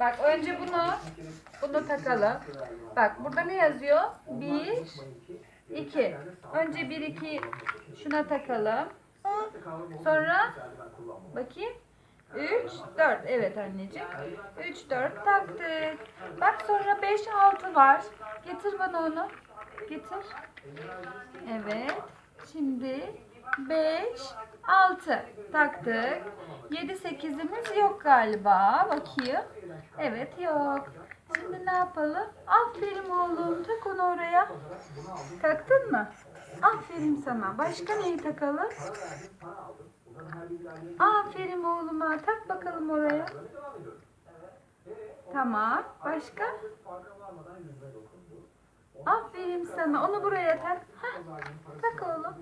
Bak önce bunu bunu takalım. Bak burada ne yazıyor? 1 2. Önce 1 2 şuna takalım. Sonra bakayım. 3 4. Evet anneciğim. 3 4 taktık. Bak sonra 5 6 var. Getir bana onu. Getir. Evet. Şimdi 5 6 taktık. 7 8'imiz yok galiba. Bakayım. Evet yok. Şimdi ne yapalım? Aferin oğlum. Tak onu oraya. Taktın mı? Aferin sana. Başka neyi takalım? Aferin oğluma. Tak bakalım oraya. Tamam. Başka? Aferin sana. Onu buraya tak. Hah, tak oğlum.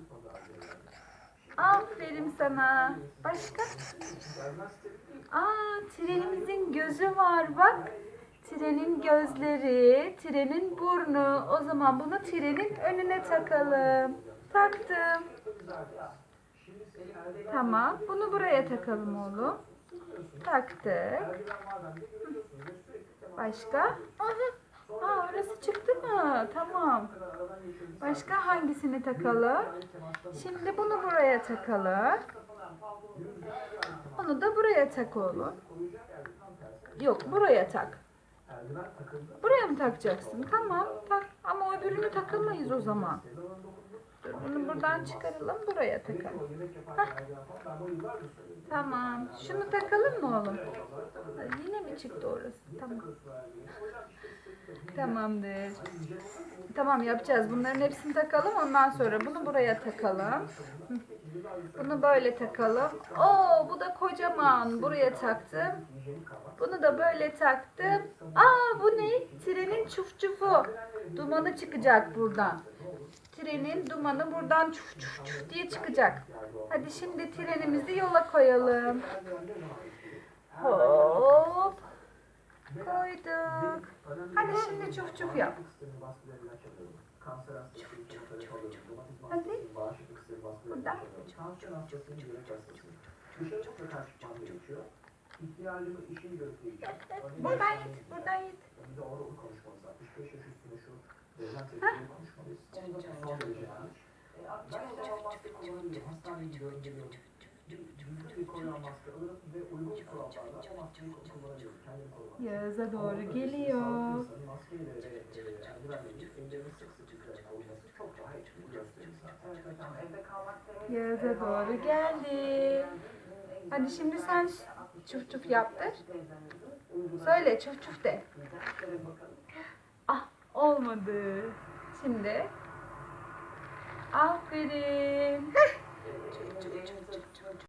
Aferin sana. Başka? Aa, trenimizin gözü var bak. Trenin gözleri, trenin burnu. O zaman bunu trenin önüne takalım. Taktım. Tamam. Bunu buraya takalım oğlum. Taktık. Başka? Aa, orası çıktı mı? Tamam. Başka hangisini takalım? Şimdi bunu buraya takalım. Onu da buraya tak oğlum. Yok buraya tak. Buraya mı takacaksın? Tamam tak. Ama öbürünü takamayız o zaman. Dur bunu buradan çıkaralım buraya takalım. Hah. Tamam. Şunu takalım mı oğlum? Yine mi çıktı orası? Tamam. Tamamdır. Tamam yapacağız. Bunların hepsini takalım. Ondan sonra bunu buraya takalım. Bunu böyle takalım. Oo bu da kocaman. Buraya taktım. Bunu da böyle taktım. Aa bu ne? Trenin çuf çufu. Dumanı çıkacak buradan. Trenin dumanı buradan çuf çuf çuf diye çıkacak. Hadi şimdi trenimizi yola koyalım. Hop. Koyduk. Şimdi çuf çuf yap. Hadi. Buradan. İhtiyacımı işin göstereceğim. Buradan git. Buradan git. Bir de orada onu konuşmalıyız. 65 yaş üstünde şu devlet sektörünü konuşmalıyız. Son derece yanlış. E, Ben de Yağız'a doğru geldi. Hadi şimdi sen çuf çuf yaptır. Söyle çuf çuf de. Ah olmadı. Şimdi. Aferin.